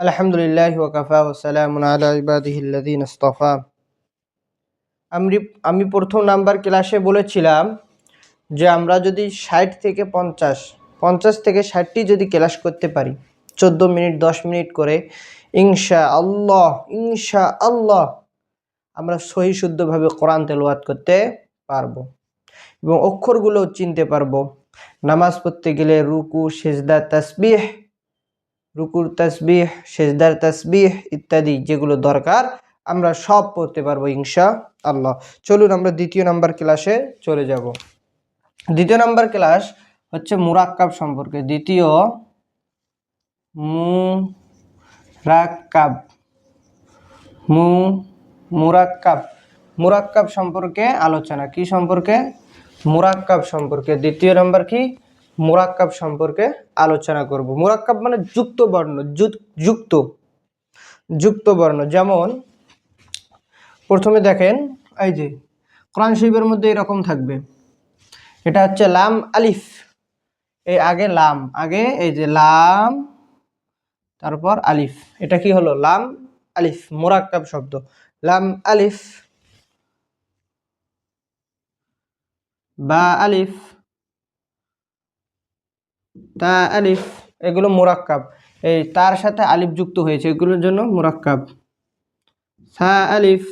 আলহামদুলিল্লাহ ওয়াকাফা ওসালাম আলা ইবাদিহিল্লাদিন ইস্তফা আমি আমি প্রথম নাম্বার ক্লাসে বলেছিলাম যে আমরা যদি ষাট থেকে পঞ্চাশ পঞ্চাশ থেকে ষাটটি যদি ক্লাস করতে পারি, চোদ্দ মিনিট, দশ মিনিট করে ইনশা আল্লাহ ইনশা আল্লাহ আমরা সহি শুদ্ধভাবে কোরআন তেলাওয়াত করতে পারব এবং অক্ষরগুলো চিনতে পারব। নামাজ পড়তে গেলে রুকু, সেজদা, তাসবিহ রুকুর তাসবিহ, সেজদার তাসবিহ ইত্যাদি যেগুলো দরকার, আমরা সব পড়তে পারব ইনশা আল্লাহ চলুন আমরা দ্বিতীয় নাম্বার ক্লাসে চলে যাব। দ্বিতীয় নাম্বার ক্লাস হচ্ছে মুরাক্কাব সম্পর্কে। দ্বিতীয় মুরাক্কাব। মু, মুরাক্কাব। মুরাক্কাব সম্পর্কে আলোচনা। কি সম্পর্কে? মুরাক্কাব সম্পর্কে। দ্বিতীয় নাম্বার কি? মুরাক্কাব সম্পর্কে আলোচনা করব। মুরাক্কাব মানে যুক্ত বর্ণ যুক- যুক্ত যুক্ত বর্ণ। যেমন, প্রথমে দেখেন, এই যে, কোরআন শরীফের মধ্যে এরকম থাকবে। এটা হচ্ছে লাম আলিফ। এই আগে লাম, আগে এই যে লাম, তারপর আলিফ। এটা কি হলো? লাম আলিফ, মোরাক্কাব শব্দ। লাম আলিফ, বা আলিফ তা আলিফ, এগুলো মোরাক্কাব। এই তার সাথে আলিফ যুক্ত হয়েছে, এগুলোর জন্য মোরাক্কাব। সা আলিফ।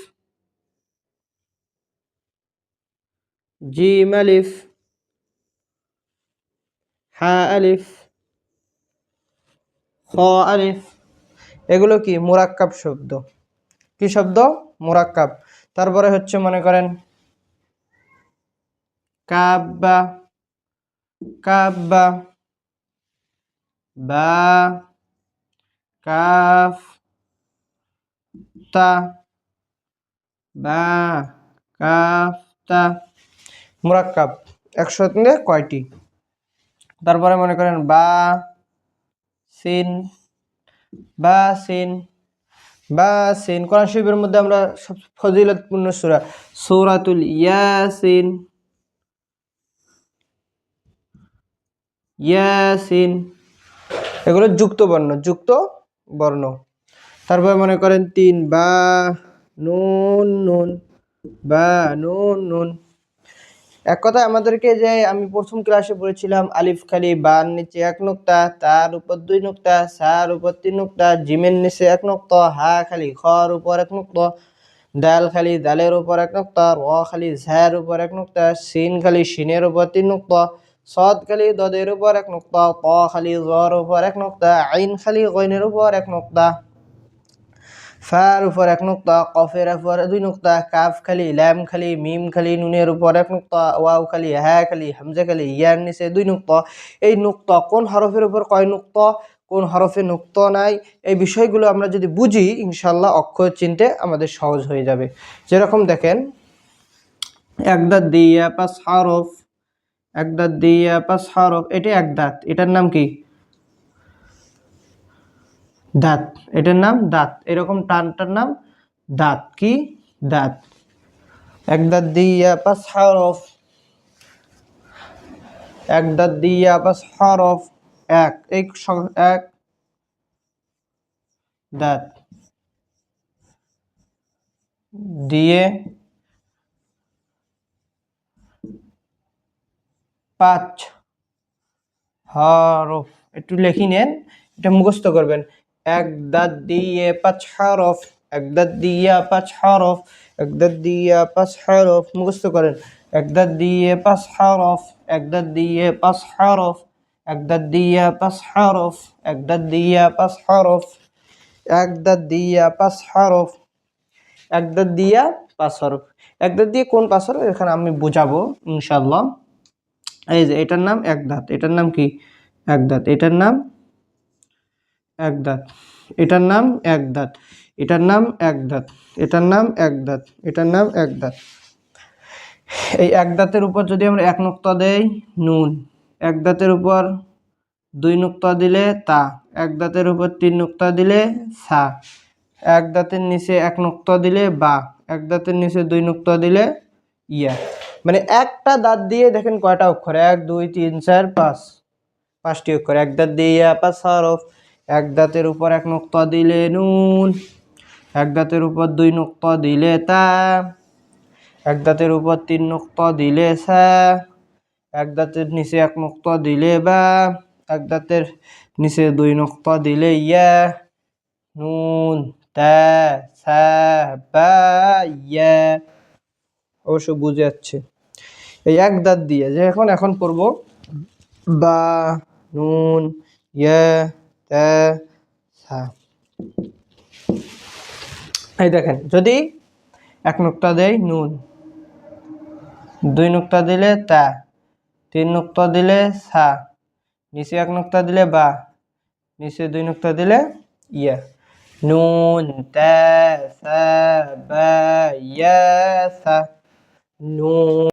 জিম আলিফ। হা আলিফ। খ আলিফ। এগুলো কি? মোরাক্কাব শব্দ। কি শব্দ? মোরাক্কাব। তারপরে হচ্ছে মনে করেন কাব্বা। কাব্বা। বা কাফ তা বা কাফ তা মুরাক্কাব একসাথে কয়টি? তারপরে মনে করেন বা, সিন বা সিন বা, সিন। কোরআন শরীফের মধ্যে আমরা সব ফজিলতপূর্ণ সূরা, সূরাতুল ইয়াসিন। ইয়াসিন। এগুলো যুক্ত বর্ণ যুক্ত বর্ণ। তারপরে মনে করেন তিন, বা, নুন নুন, বা, নুন নুন। এক কথায় আমাদেরকে যে আমি প্রথম ক্লাসে পড়েছিলাম, আলিফ খালি বার নিচে এক নোক্তা, তার উপর দুই নোক্তা, সার উপর তিন নোক্তা, জিমের নিচে এক নোক্তা, হা খালি খর উপর এক নোক্তা ডাল খালি ডালের উপর এক নোক্তা, র খালি ঝায়ের উপর এক নোক্তা, সিন খালি শিনের উপর তিন নোক্তা সদ খালি দদের উপর এক নোক্তা ত খালি জর উপর এক নোক্তা আইন খালি গইনের উপর এক নোক্তা, ফার উপর এক নুক্তা, কফের উপর দুই নুক্তা কাফ খালি ল্যাম খালি মিম খালি নুনের উপর এক নুক্তা ওয়াও খালি হ্যাঁ খালি হামজা খালি ইয়ার নিচে দুই নুক্তা। এই নুক্তা কোন হরফের উপর কয় নুক্তা, কোন হরফে নুক্ত নাই, এই বিষয়গুলো আমরা যদি বুঝি ইনশাল্লাহ অক্ষর চিনতে আমাদের সহজ হয়ে যাবে। যেরকম দেখেন একদাত দিয়া পাস হরফ একদাত দিয়া পাস হরফ, এটা এক দাঁত। এটার নাম কি? দাঁত। এটার নাম দাঁত। এরকম টানটার নাম দাঁত। কি? দাঁত। এক দাঁত দিয়া পাস হরফ। এক দাঁত দিয়া পাস হরফ। এক। এক স- এক দাঁত। দিয়ে পাঁচ হরফ একটু লেখি নেন এটা মুখস্থ করবেন এক দাঁত দিয়ে পাঁচ হরফ এক দাঁত দিয়া পাঁচ হরফ এক দাঁত দিয়া পাঁচ হরফ মুখস্থ করেন এক দাঁত দিয়ে পাঁচ হরফ এক দাঁত দিয়ে পাঁচ হরফ এক দাঁত দিয়া পাঁচ হরফ এক দাঁত দিয়া পাঁচ হরফ এক দাঁত দিয়া পাঁচ হরফ এক দাঁত দিয়া পাঁচ হরফ এক দাঁত দিয়ে কোন পাঁচ হরফ এখানে আমি বোঝাবো ইনশাল্লাহ এই যে এটার নাম এক দাঁত। এটার নাম কি? এক দাঁত। এটার নাম এক দাঁত। এটার নাম এক দাঁত। এটার নাম এক দাঁত। এটার নাম এক দাঁত। এটার নাম এক দাঁত। এই এক দাঁতের উপর যদি আমরা এক নুক্তা দেই, নুন। এক দাঁতের উপর দুই নুক্তা দিলে তা। এক দাঁতের উপর তিন নুক্তা দিলে সা। এক দাঁতের নিচে এক নুক্তা দিলে বা। এক দাঁতের নিচে দুই নুক্তা দিলে ইয়া। মানে একটা দাঁত দিয়ে দেখেন কয়টা অক্ষর? এক, দুই, তিন, চার, পাঁচ। পাঁচটি অক্ষর। এক দাঁত দিয়ে পাঁচ হরফ এক দাঁতের উপর এক নোক্তা দিলে নুন। এক দাঁতের উপর দুই নোক্তা দিলে তা। এক দাঁতের উপর তিন নোক্তা দিলে সা। এক দাঁতের নিচে এক নোক্তা দিলে বা। এক দাঁতের নিচে দুই নোক্তা দিলে ইয়া। নুন, তা, সা, বা, ইয়া। অবশ্য বুঝে যাচ্ছে। এই এক দাঁত দিয়ে, যে এখন এখন পড়ব। বা, নুন, ইয়া সা। এই দেখেন, যদি এক নোক্তা দেয় নুন, দুই নোক্তা দিলে তা, তিন নোক্তা দিলে সা, নিচে এক নোক্তা দিলে বা, নিচে দুই নোক্তা দিলে ইয়া। নুন, তা, সা, বা, ইয়া, সা, নুন।